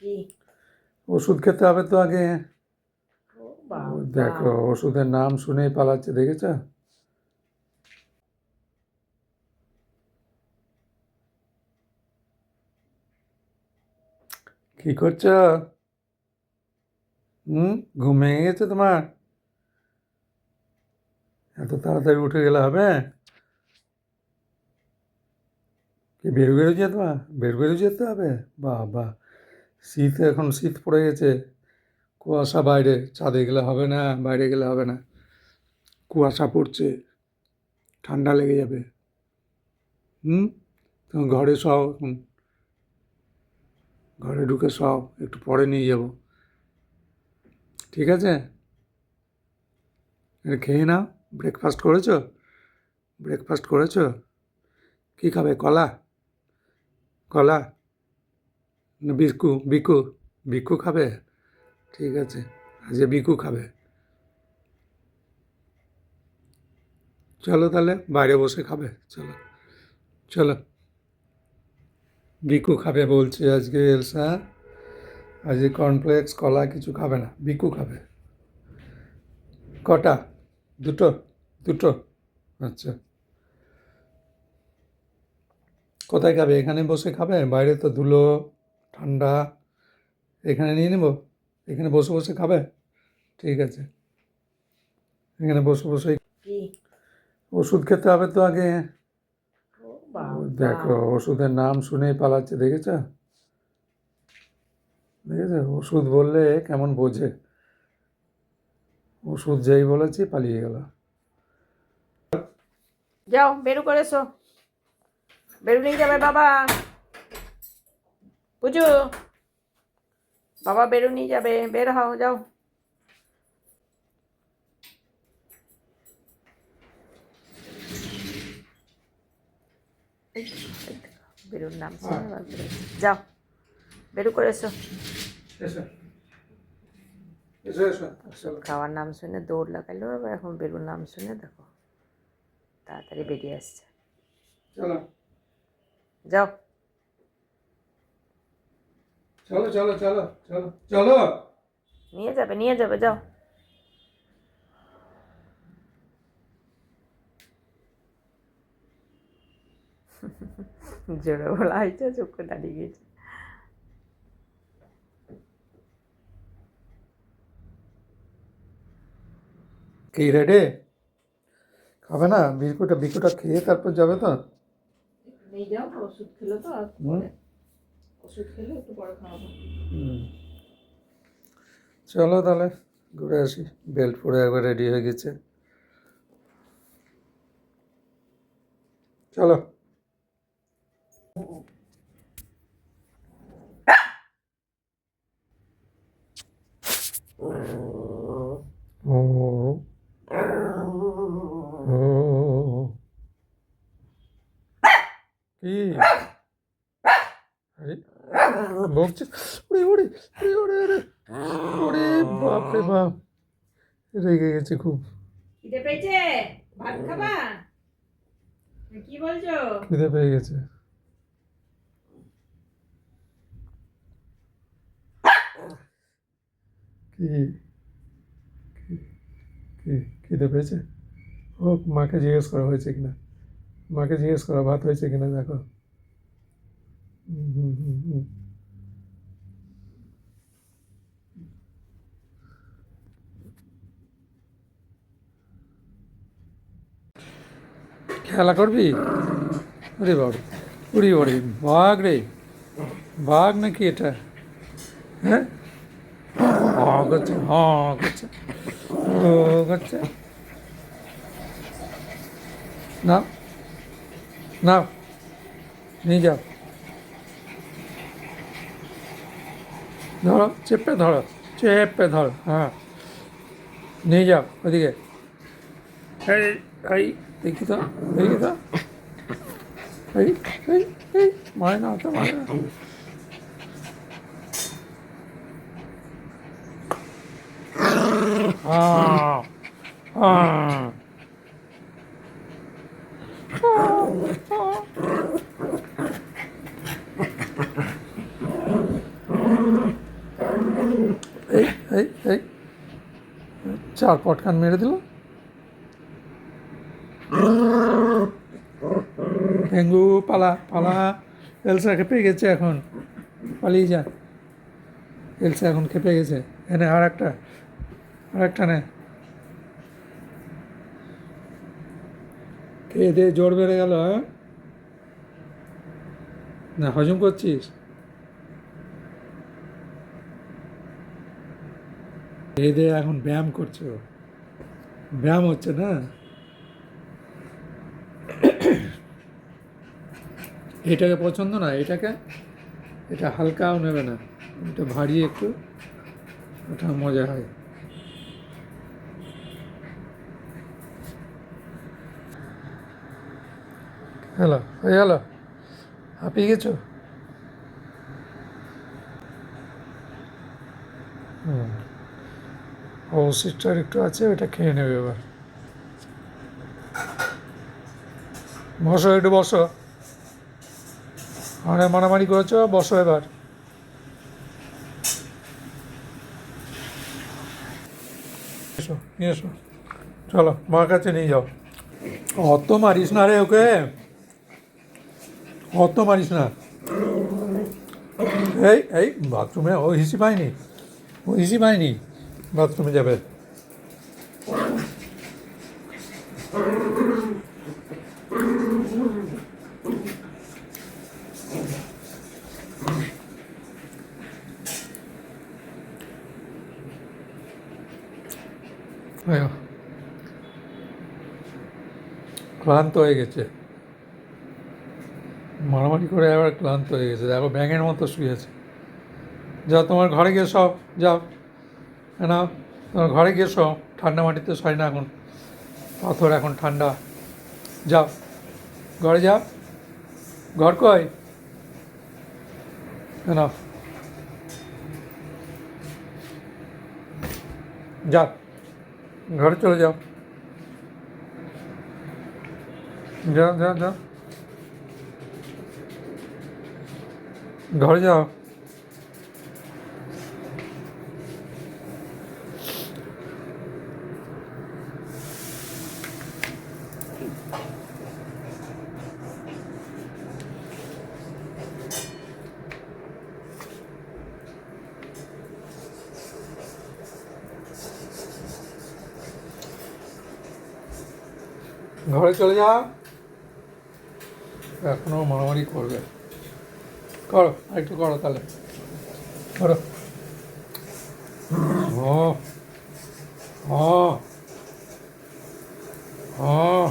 কি? ওষুধ খেতে হবে তো আগে। দেখো ওষুধের নাম শুনেই পালাচ্ছে দেখেছ? কি করছ? হুম? ঘুম ভেঙে গেছে তোমার? এত তাড়াতাড়ি উঠে গেলে হবে? কি বেরু বেরু যেতে বেরু বেরু যেতে হবে? বাবা। শীত এখন শীত পড়ে গেছে, কুয়াশা বাইরে ছাদে গেলে হবে না, বাইরে গেলে হবে না। কুয়াশা পড়ছে, ঠান্ডা লেগে যাবে। হুম? তুমি ঘরে সও এখন। ঘরে ঢুকে সও একটু পরে নিয়ে যাব। ঠিক আছে? খেয়ে নাও। ব্রেকফাস্ট করেছ? ব্রেকফাস্ট করেছ? কী খাবে? কলা? কলা? বিকু বিকু বিকু খাবে? ঠিক আছে। আজকে বিকু খাবে? চলো তাহলে, বাইরে বসে খাবে। চলো চলো। বিকু খাবে বলছে আজকে এলসা। আজকে কর্নফ্লেক্স কলা কিছু খাবে না বিকু খাবে। কটা? দুটো? দুটো। আচ্ছা। কোথায় খাবে? এখানে বসে খাবে? বাইরে তো ধুলো। ঠান্ডা। এখানে নিয়ে নেব? এখানে বসে বসে খাবে? ঠিক আছে। এখানে বসে বসে ওষুধ খেতে হবে তো আগে। দেখো ওষুধের নাম শুনেই পালাচ্ছে দেখেছ? দেখেছ? ওষুধ বললে কেমন বোঝে। ওষুধ যেই বলেছি পালিয়ে গেল। যাও বেরু করে এসো। যাবে বাবা। বুঝু? বাবা বেরু নিয়ে যাবে বের হও যাও। বেরুর নাম শুনে যাও বেরু করে এসো। খাওয়ার নাম শুনে দৌড় লাগাইলো এবার এখন বেরুর নাম শুনে দেখো। তাড়াতাড়ি বেরিয়ে আসছে। চলো। যাও। চলো চলো চলো চলো চলো। নিয়ে যাবে নিয়ে যাবে যাও। জোরে বলা হয়েছে চুপ করে দাঁড়িয়ে গেছে। কি রেডে খাবে না? বিস্কুটটা বিস্কুটটা খেয়ে তারপর যাবে তো? নিয়ে যাও ওষুধ খেলো তো। ওষুধ খেলে একটু পরে খাওয়াবো চলো তাহলে ঘুরে আসি। বেল্ট পরে একবার রেডি হয়ে গেছে। চলো। ও ও কি আরে বকছে ওরে ওরে ওরে ওরে ওরে ওরে বাপ রে বাপ। রেগে গেছে খুব। খিদে পেয়েছে? ভাত খাবা? কি বলছো? খিদে পেয়ে গেছে। কি খিদে পেয়েছে? ও মাকে জিজ্ঞেস করা হয়েছে কিনা। মাকে জিজ্ঞেস করা ভাত হয়েছে কিনা দেখো। হুম হুম হুম হুম। খেলা করবি? ওরে বাবা উড়ি ওরে, বাঘ রে। বাঘ নাকি এটা? হ্যাঁ? হ করছে হ করছে ও করছে না না নিয়ে যাও। ধরো, চেপে ধরো চেপে ধরো হ্যাঁ। নিয়ে যাও, ওদিকে। এই এই, দেখি তো দেখি তো। এই এই এই, মারে না তো মারে না. এই এই এই। চার পটকান মেরে দিল। ডেঙ্গু পালা পালা। এলসা খেপে গেছে এখন। পালিয়ে যা। এলসা এখন খেপে গেছে। এনে আর একটা। আর একটা নে। খেয়ে দিয়ে জোর বেড়ে গেল হ্যাঁ? না, হজম করছিস? খেয়ে দিয়ে এখন ব্যায়াম করছে ব্যায়াম হচ্ছে না? এটাকে পছন্দ না, এটাকে, এটা হালকাও নেবে না, এটা ভারী একটু, ওটা মজা হয়। হ্যালো হয়ে গেল হাঁপিয়ে গেছো? হুম ও সিস্টার একটু আছে ওটা খেয়ে নেবে এবার। বসো, একটু বসো। অনেক মারামারি করেছ, বসো এবার। এসো, নিয়ে এসো। চলো, মার কাছে নিয়ে যাও। অত মারিস না রে ওকে। অত মারিস না। এই এই, বাথরুমে ও হিসি পায়নি। ও হিসি পায়নি। বাথরুমে যাবে। ক্লান্ত হয়ে গেছে। মারামারি করে এবার ক্লান্ত হয়ে গেছে। দেখো, ব্যাঙের মতো শুয়েছে যাও, তোমার ঘরে গিয়ে সব যাও। না, তোমার ঘরে গিয়ে সব ঠান্ডা মাটিতে শয় না এখন। পাথর এখন ঠান্ডা। যাও, ঘরে যাও। ঘর কয় না। যাও, ঘরে চলে যাও। যাও যাও যাও ঘরে যাও ঘরে চলে যাও এখনও মারামারি করবে। করো একটু করো তাহলে। করো। ও ও ও।